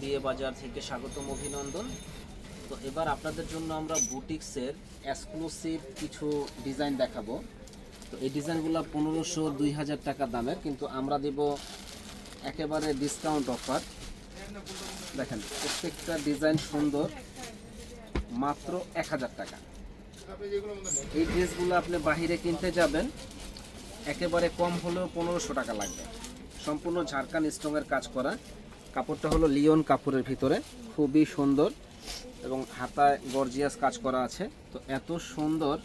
বিয়ে বাজার থেকে স্বাগতম অভিনন্দন। তো এবার আপনাদের জন্য আমরা বুটিক্সের এক্সক্লুসিভ কিছু ডিজাইন দেখাবো। তো এই ডিজাইনগুলো পনেরোশো দুই হাজার টাকা দামের, কিন্তু আমরা দেব একেবারে ডিসকাউন্ট অফার দেখেন, প্রত্যেকটা ডিজাইন সুন্দর, মাত্র এক হাজার টাকা। এই ড্রেসগুলো আপনি বাহিরে কিনতে যাবেন, একেবারে কম হলেও পনেরোশো টাকা লাগবে। সম্পূর্ণ ঝাড়খান স্ট্রংয়ের কাজ করা। কাপড়টা হলো লিওন কাপড়ের ভিতরে। খুবই সুন্দর এবং হাতায় গর্জিয়াস কাজ করা আছে। তো এত সুন্দর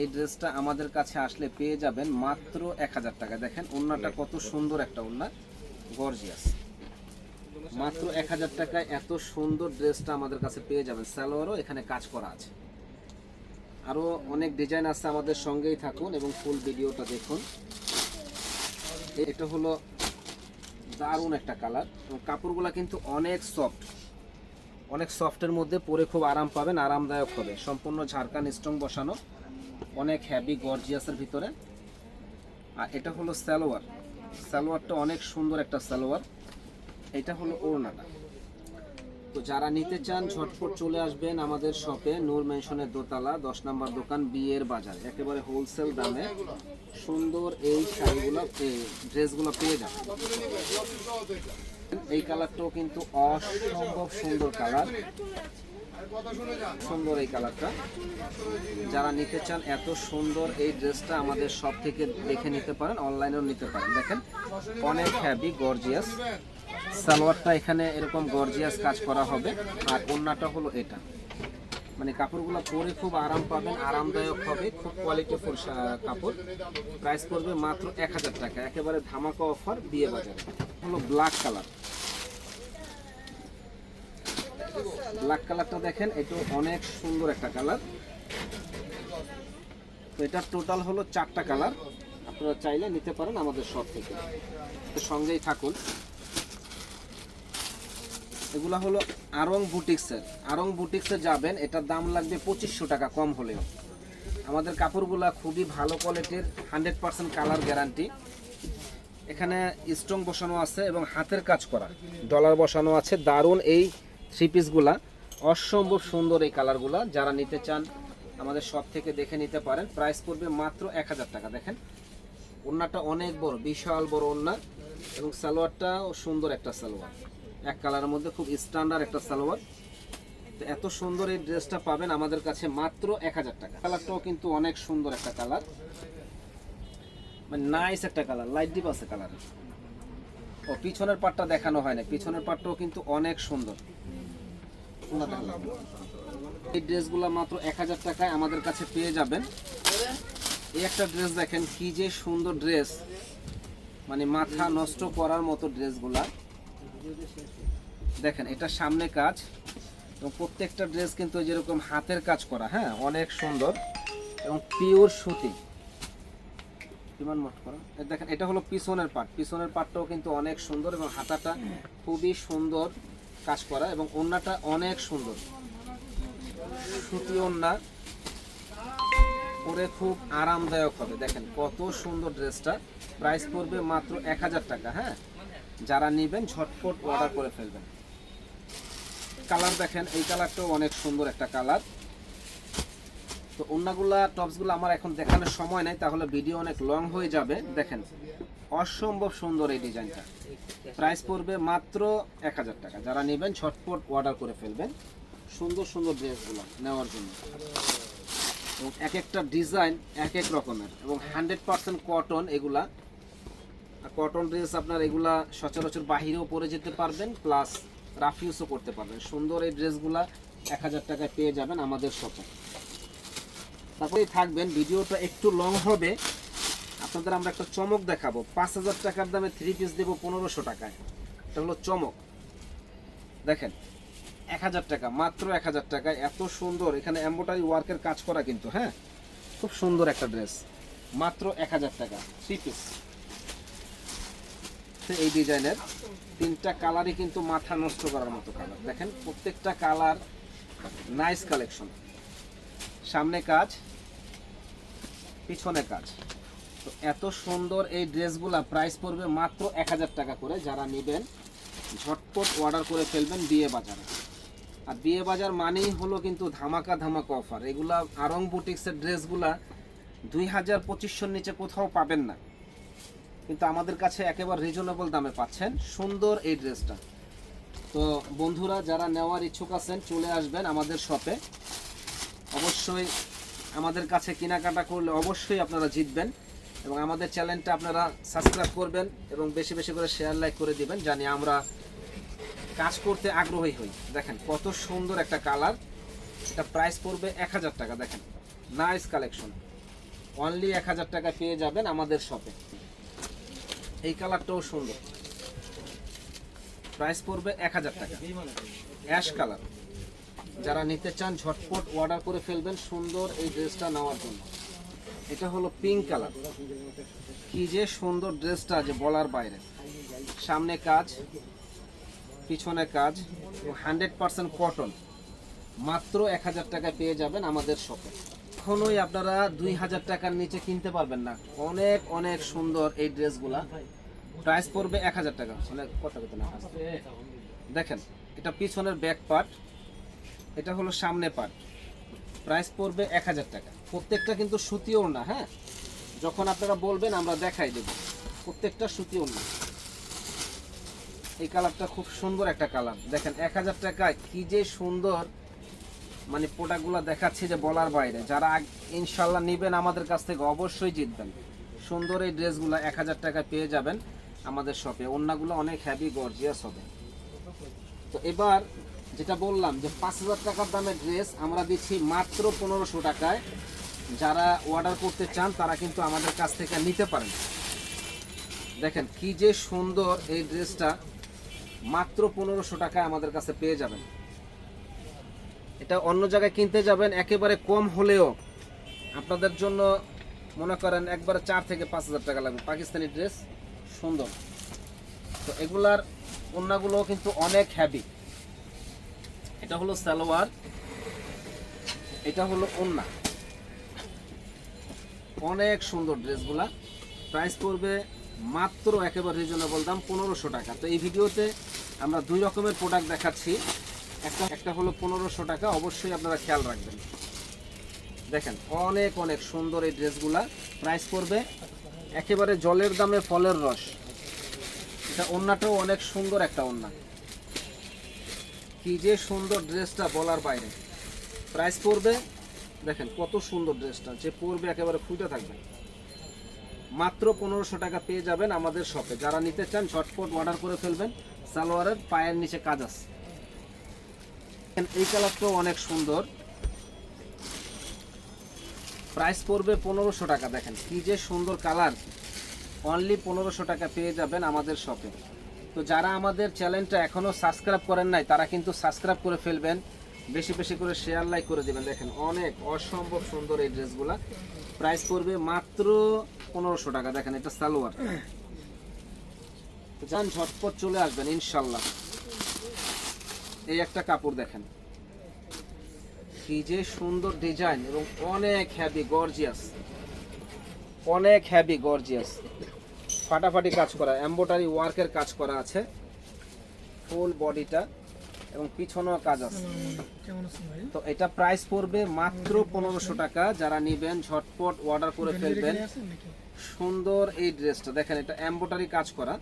এই ড্রেসটা আমাদের কাছে আসলে পেয়ে যাবেন মাত্র এক হাজার টাকা দেখেন, ওড়নাটা কত সুন্দর একটা ওড়না। গর্জিয়াস। মাত্র এক হাজার টাকায় এত সুন্দর ড্রেসটা আমাদের কাছে পেয়ে যাবেন। স্যালোয়ারও এখানে কাজ করা আছে। আরও অনেক ডিজাইন আছে আমাদের সঙ্গেই থাকুন এবং ফুল ভিডিওটা দেখুন। এটা হলো দারুণ একটা কালার কাপড়গুলো কিন্তু অনেক সফট অনেক সফটের মধ্যে পরে খুব আরাম পাবেন, আরামদায়ক হবে। সম্পূর্ণ ঝাড়খান স্ট্রং বসানো, অনেক হ্যাভি গর্জিয়াসের ভিতরে। আর এটা হলো সালোয়ার। সালোয়ারটা অনেক সুন্দর একটা সালোয়ার। এটা হলো ওড়নাটা। তো যারা নিতে চান, ঝটপট চলে আসবেন আমাদের শপে, নূর মেনশনের দোতলা, দশ নম্বর দোকান, বিয়ের বাজার। একেবারে হোলসেল দামে সুন্দর এই শাড়িগুলো ড্রেসগুলো পেয়ে যাবেন। এই কালারটাও কিন্তু অসম্ভব সুন্দর কালার। সুন্দর এই কালারটা। যারা নিতে চান, এত সুন্দর এই ড্রেসটা আমাদের সব থেকে দেখে নিতে পারেন, অনলাইনেও নিতে পারেন। দেখেন, অনেক হ্যাভি, গর্জিয়াস। সালোয়ারটা এখানে এরকম গর্জিয়াস কাজ করা হবে। আর ওড়নাটা হলো এটা। মানে কাপড়গুলো পরে খুব আরাম পাবেন, আরামদায়ক হবে, খুব কোয়ালিটিফুল কাপড়। প্রাইস পড়বে মাত্র এক হাজার টাকা। একেবারে ধামাকা অফার বিয়ে বাজারে। হলো ব্ল্যাক কালার ব্ল্যাক কালারটা দেখেন এটা অনেক সুন্দর একটা কালার তো এটা টোটাল হলো চারটা কালার আপনারা চাইলে নিতে পারেন আমাদের শপ থেকে। সঙ্গেই থাকুন। এগুলা হলো আরং বুটিক্সের। আরং বুটিক্সে যাবেন, এটার দাম লাগবে পঁচিশশো টাকা কম হলেও। আমাদের কাপড়গুলা খুবই ভালো কোয়ালিটির, হান্ড্রেড পার্সেন্ট কালার গ্যারান্টি। এখানে স্ট্রং বসানো আছে এবং হাতের কাজ করা। ডলার বসানো আছে। দারুণ এই থ্রি পিসগুলা অসম্ভব সুন্দর এই কালারগুলা যারা নিতে চান, আমাদের সব থেকে দেখে নিতে পারেন। প্রাইস পড়বে মাত্র এক হাজার টাকা। দেখেন, ওড়নাটা অনেক বড়, বিশাল বড় ওড়না এবং সালোয়ারটাও সুন্দর একটা সালোয়ার। এক কালারের মধ্যে, খুব স্ট্যান্ডার্ড একটা সালোয়ার। তো এত সুন্দর এই ড্রেসটা পাবেন আমাদের কাছে মাত্র এক হাজার টাকা। কালারটাও কিন্তু অনেক সুন্দর একটা কালার। মানে নাইস একটা কালার লাইট ডিপ আছে কালার। ও, পিছনের পাটটা দেখানো হয় না পিছনের পাটটাও কিন্তু অনেক সুন্দর। এই ড্রেসগুলো মাত্র এক হাজার টাকায় আমাদের কাছে পেয়ে যাবেন। এই একটা ড্রেস দেখেন, কি যে সুন্দর ড্রেস। মানে মাথা নষ্ট করার মতো ড্রেসগুলা। দেখেন, এটা সামনে কাজ। এবং প্রত্যেকটা ড্রেস কিন্তু যেরকম হাতের কাজ করা হ্যাঁ? অনেক সুন্দর এবং পিওর সুতি। মোট করো। দেখেন, এটা হলো পিছনের পার্ট পিছনের পার্টটাও কিন্তু অনেক সুন্দর এবং হাতাটা খুবই সুন্দর কাজ করা এবং ওড়নাটা অনেক সুন্দর। সুতি ওড়না পরে খুব আরামদায়ক হবে। দেখেন, কত সুন্দর ড্রেসটা। প্রাইস পড়বে মাত্র এক হাজার টাকা হ্যাঁ? যারা নেবেন, ঝটপট অর্ডার করে ফেলবেন। কালার দেখেন, এই কালারটাও অনেক সুন্দর একটা কালার তো অন্যগুলা টপসগুলো আমার এখন দেখানোর সময় নাই, তাহলে ভিডিও অনেক লং হয়ে যাবে। দেখেন, অসম্ভব সুন্দর এই ডিজাইনটা। প্রাইস পড়বে মাত্র এক হাজার টাকা। যারা নেবেন, ঝটপট অর্ডার করে ফেলবেন। সুন্দর সুন্দর ড্রেসগুলো নেওয়ার জন্য। এবং এক একটা ডিজাইন এক এক রকমের। এবং হান্ড্রেড পার্সেন্ট কটন এগুলা কটন ড্রেস আপনার এগুলা সচরাচর বাহিরেও পরে যেতে পারবেন প্লাস রাফ ইউজও করতে পারবেন। সুন্দর এই ড্রেসগুলা এক হাজার টাকায় পেয়ে যাবেন আমাদের শপে তারপরেই থাকবেন, ভিডিওটা একটু লং হবে। আপনাদের আমরা একটা চমক দেখাবো। পাঁচ হাজার টাকার দামে থ্রি পিস দেবো পনেরোশো টাকায়। এটা হলো চমক। দেখেন, এক হাজার টাকা, মাত্র এক হাজার টাকায় এত সুন্দর, এখানে এম্বোটারি ওয়ার্কের কাজ করা কিন্তু হ্যাঁ? খুব সুন্দর একটা ড্রেস মাত্র এক হাজার টাকা থ্রি পিস এই ডিজাইনের। তিনটা কালারই কিন্তু মাথা নষ্ট করার মতো কালার। দেখেন, প্রত্যেকটা কালার নাইস কালেকশন সামনে কাজ, পিছনে কাজ। তো এত সুন্দর এই ড্রেসগুলা প্রাইস পড়বে মাত্র এক হাজার টাকা করে। যারা নেবেন, ঝটপট অর্ডার করে ফেলবেন বিয়ে বাজারে। আর বিয়ে বাজার মানেই হলো কিন্তু ধামাকা ধামাকা অফার এগুলা আরং বুটিক্সের ড্রেসগুলা দুই হাজার পঁচিশশোর নিচে কোথাও পাবেন না। কিন্তু আমাদের কাছে একেবারে রিজনেবল দামে পাচ্ছেন। সুন্দর এই ড্রেসটা। তো বন্ধুরা, যারা নেওয়ার ইচ্ছুক আছেন, চলে আসবেন আমাদের শপে। অবশ্যই আমাদের কাছে কেনাকাটা করলে অবশ্যই আপনারা জিতবেন এবং আমাদের চ্যানেলটা আপনারা সাবস্ক্রাইব করবেন এবং বেশি বেশি করে শেয়ার লাইক করে দিবেন, জানি আমরা কাজ করতে আগ্রহী হই। দেখেন কত সুন্দর একটা কালার। এটা প্রাইস পড়বে এক হাজার টাকা, দেখেন। নাইস কালেকশন অনলি এক হাজার টাকা পেয়ে যাবেন আমাদের শপে। এই কালারটাও সুন্দর। প্রাইস পড়বে এক হাজার টাকা। Ash colour. যারা নিতে চান, ঝটপট অর্ডার করে ফেলবেন সুন্দর এই ড্রেসটা নেওয়ার জন্য। এটা হলো পিঙ্ক কালার। কি যে সুন্দর ড্রেসটা যে বলার বাইরে। সামনে কাজ, পিছনে কাজ হান্ড্রেড পার্সেন্ট কটন। মাত্র এক হাজার টাকায় পেয়ে যাবেন আমাদের শপে। কখনোই আপনারা দুই হাজার টাকার নিচে কিনতে পারবেন না। অনেক অনেক সুন্দর এই ড্রেসগুলা। প্রাইস পড়বে এক হাজার টাকা। অনেক কথা কথা না দেখেন, এটা পিছনের ব্যাক পার্ট এটা হলো সামনে পার্ট প্রাইস পড়বে এক হাজার টাকা। প্রত্যেকটা কিন্তু সুতিও না হ্যাঁ? যখন আপনারা বলবেন, আমরা দেখাই দেব। প্রত্যেকটা সুতিও না। এই কালারটা খুব সুন্দর একটা কালার দেখেন, এক হাজার টাকায় কি যে সুন্দর মানে প্রোডাক্টগুলো দেখাচ্ছে যে বলার বাইরে। যারা ইনশাল্লাহ নেবেন আমাদের কাছ থেকে, অবশ্যই জিতবেন। সুন্দর এই ড্রেসগুলো এক হাজার টাকায় পেয়ে যাবেন। আমাদের শপে অন্যগুলো অনেক হ্যাভি গর্জিয়াস হবে। তো এবার যেটা বললাম যে পাঁচ হাজার টাকার দামের ড্রেস আমরা দিচ্ছি মাত্র পনেরোশো টাকায়। যারা অর্ডার করতে চান, তারা কিন্তু আমাদের কাছ থেকে নিতে পারেন দেখেন কি যে সুন্দর এই ড্রেসটা মাত্র পনেরোশো টাকায় আমাদের কাছে পেয়ে যাবেন। এটা অন্য জায়গায় কিনতে যাবেন, একেবারে কম হলেও আপনাদের জন্য মনে করেন একবারে চার থেকে পাঁচ হাজার টাকা লাগবে। পাকিস্তানি ড্রেস সুন্দর। তো এগুলার ওন্নাগুলো কিন্তু অনেক হ্যাভি এটা হলো সালোয়ার, এটা হলো ওন্না। অনেক সুন্দর ড্রেসগুলা। প্রাইস পড়বে মাত্র একেবারে রিজনেবল দাম পনেরোশো টাকা। তো এই ভিডিওতে আমরা দুই রকমের প্রোডাক্ট দেখাচ্ছি। একটা একটা হলো পনেরোশো টাকা, অবশ্যই আপনারা খেয়াল রাখবেন। দেখেন, অনেক অনেক সুন্দর এই ড্রেসগুলা। প্রাইস পড়বে একেবারে জলের দামে ফলের রস। এটা ওন্নাটাও অনেক সুন্দর একটা ওন্না। কি যে সুন্দর ড্রেসটা বলার বাইরে। প্রাইস পড়বে, দেখেন কত সুন্দর ড্রেসটা, যে পরবে একেবারে খুঁজে থাকবে। মাত্র পনেরোশো টাকা পেয়ে যাবেন আমাদের শপে। যারা নিতে চান, ঝটপট অর্ডার করে ফেলবেন। সালোয়ারের পায়ের নিচে কাজ আছে। এই কালারটাও অনেক সুন্দর। প্রাইস পড়বে পনেরোশো টাকা। দেখেন কি যে সুন্দর কালার। অনলি পনেরোশো টাকা পেয়ে যাবেন আমাদের শপে। তো যারা আমাদের চ্যানেলটা এখনও সাবস্ক্রাইব করেন নাই, তারা কিন্তু সাবস্ক্রাইব করে ফেলবেন। বেশি বেশি করে শেয়ার লাইক করে দেবেন। দেখেন অনেক অসম্ভব সুন্দর এই ড্রেসগুলা। প্রাইস পড়বে মাত্র পনেরোশো টাকা। দেখেন এটা সালোয়ার। যান, ঝটপট চলে আসবেন, ইনশাল্লাহ। এই একটা কাপড় দেখেন। কি যে সুন্দর ডিজাইন এবং অনেক হ্যাভি গর্জিয়াস অনেক হ্যাভি গর্জিয়াস ফাটাফাটি কাজ করা এম্বোটারি ওয়ার্কের কাজ করা আছে। ফুল বডিটা এবং পিছনেও কাজ আছে। তো এটা প্রাইস পড়বে মাত্র পনেরোশো টাকা। যারা নেবেন, ঝটপট অর্ডার করে ফেলবেন। সুন্দর এই ড্রেসটা দেখেন, এটা এম্বোটারি কাজ করা।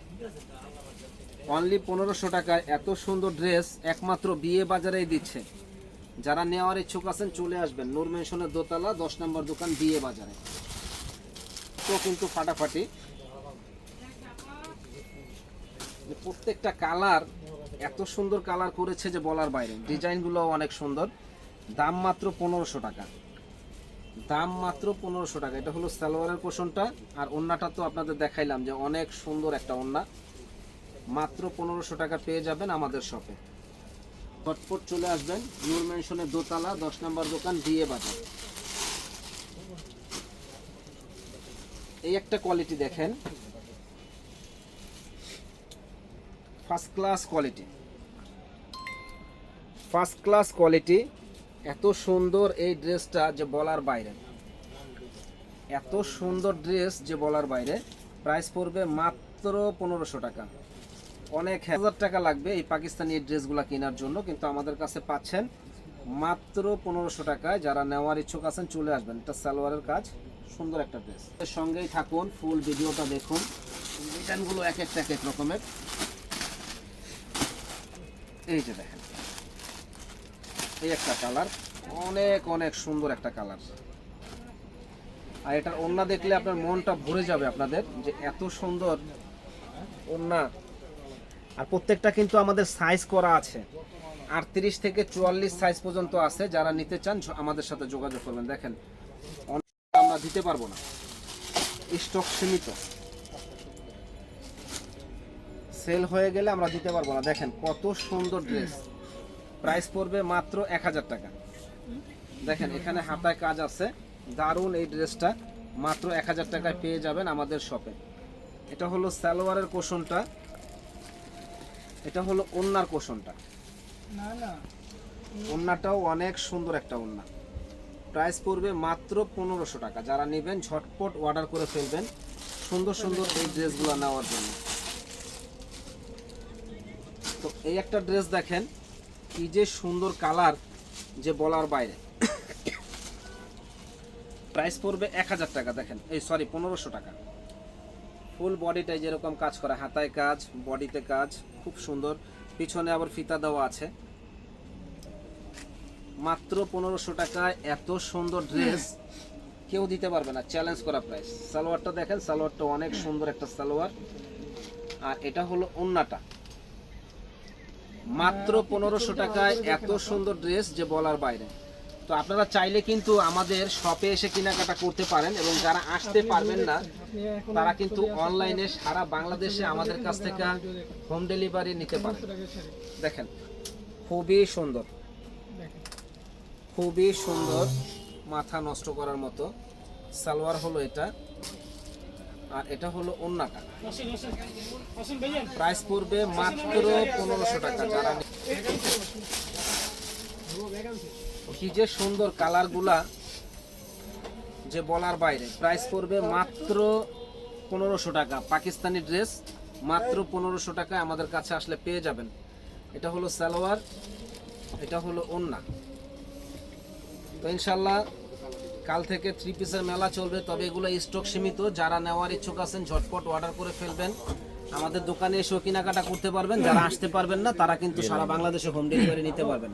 অনলি পনেরোশো টাকায় এত সুন্দর ড্রেস একমাত্র বিয়ে বাজারেই দিচ্ছে। যারা নেওয়ার ইচ্ছুক আছেন, চলে আসবেন। নূর মেনশনের দোতলা, দশ নম্বর দোকান বিয়ে বাজারে। তো কিন্তু ফাটাফাটি। প্রত্যেকটা কালার, এত সুন্দর কালার করেছে যে বলার বাইরে। ডিজাইনগুলো অনেক সুন্দর। দাম মাত্র পনেরোশো টাকা। দাম মাত্র পনেরোশো টাকা। এটা হলো সালোয়ারের পোষণটা। আর ওন্নাটা তো আপনাদের দেখাইলাম যে অনেক সুন্দর একটা ওন্না। মাত্র পনেরোশো টাকা পেয়ে যাবেন আমাদের শপে। ফটফট চলে আসবেন। নূর মেনশনের দোতলা, দশ নম্বর দোকান দিয়ে বাজার। এই একটা কোয়ালিটি দেখেন। First class quality first class quality এত সুন্দর এই ড্রেসটা যে বলার বাইরে এত সুন্দর ড্রেস যে বলার বাইরে। প্রাইস পড়বে মাত্র পনেরোশো টাকা। অনেক হাজার টাকা লাগবে এই পাকিস্তানি ড্রেসগুলো কেনার জন্য, কিন্তু আমাদের কাছে পাচ্ছেন মাত্র পনেরোশো টাকায়। যারা নেওয়ার ইচ্ছুক আছেন, চলে আসবেন। এটা সালোয়ারের কাজ, সুন্দর একটা ড্রেস এর সঙ্গেই থাকুন ফুল ভিডিওটা দেখুন। ডিজাইনগুলো এক একটা এক এক রকমের। এই যে দেখেন। এই একটা কালার, অনেক অনেক সুন্দর একটা কালার। আর এটার ওন্না দেখলে আপনার মনটা ভরে যাবে আপনাদের, যে এত সুন্দর ওন্না আর প্রত্যেকটা কিন্তু আমাদের সাইজ করা আছে। আটত্রিশ থেকে চুয়াল্লিশ সাইজ পর্যন্ত আছে। যারা নিতে চান আমাদের সাথে যোগাযোগ করবেন। দেখেন আমরা দিতে পারব না। স্টক সীমিত। সেল হয়ে গেলে আমরা দিতে পারব না। দেখেন, কত সুন্দর ড্রেস প্রাইস পড়বে মাত্র এক হাজার টাকা। দেখেন, এখানে হাতায় কাজ আছে। দারুণ এই ড্রেসটা মাত্র এক হাজার টাকায় পেয়ে যাবেন আমাদের শপে এটা হলো সালোয়ারের কোশনটা এটা হলো ওন্নার কোশনটা না না ওন্নাটাও অনেক সুন্দর একটা ওন্না। প্রাইস পড়বে মাত্র পনেরোশো টাকা। যারা নেবেন, ঝটপট অর্ডার করে ফেলবেন সুন্দর সুন্দর এই ড্রেসগুলো নেওয়ার জন্য। তো এই একটা ড্রেস দেখেন, কি যে সুন্দর কালার যে বলার বাইরে। প্রাইস পড়বে এক হাজার টাকা, দেখেন। এই, সরি, পনেরোশো টাকা। ফুল বডিটাই যেরকম কাজ করা, হাতায় কাজ, বডিতে কাজ, খুব সুন্দর। পিছনে আবার ফিতা দেওয়া আছে। মাত্র পনেরোশো টাকায় এত সুন্দর ড্রেস। কেউ দিতে পারবে না চ্যালেঞ্জ করা প্রাইস সালোয়ারটা দেখেন, সালোয়ারটা অনেক সুন্দর একটা সালোয়ার। আর এটা হলো অন্যটা মাত্র পনেরোশো টাকায় এত সুন্দর ড্রেস যে বলার বাইরে। তো আপনারা চাইলে কিন্তু আমাদের শপে এসে কেনাকাটা করতে পারেন এবং যারা আসতে পারবেন না তারা কিন্তু অনলাইনে সারা বাংলাদেশে আমাদের কাছ থেকে হোম ডেলিভারি নিতে পারেন। দেখেন খুবই সুন্দর। খুবই সুন্দর মাথা নষ্ট করার মতো। সালোয়ার হলো এটা আর এটা হলো অন্যটা প্রাইস পড়বে মাত্র পনেরোশো টাকা। যারা কি যে সুন্দর কালারগুলা যে বলার বাইরে। প্রাইস পড়বে মাত্র পনেরোশো টাকা। পাকিস্তানি ড্রেস মাত্র পনেরোশো টাকা আমাদের কাছে আসলে পেয়ে যাবেন। এটা হলো সালোয়ার, এটা হলো ওন্না। তো ইনশাল্লাহ কাল থেকে থ্রি পিসের মেলা চলবে, তবে এগুলো স্টক সীমিত। যারা নেওয়ার ইচ্ছুক আছেন, ঝটপট অর্ডার করে ফেলবেন। আমাদের দোকানে এসেও কেনাকাটা করতে পারবেন। যারা আসতে পারবেন না, তারা কিন্তু সারা বাংলাদেশে হোম ডেলিভারি নিতে পারবেন।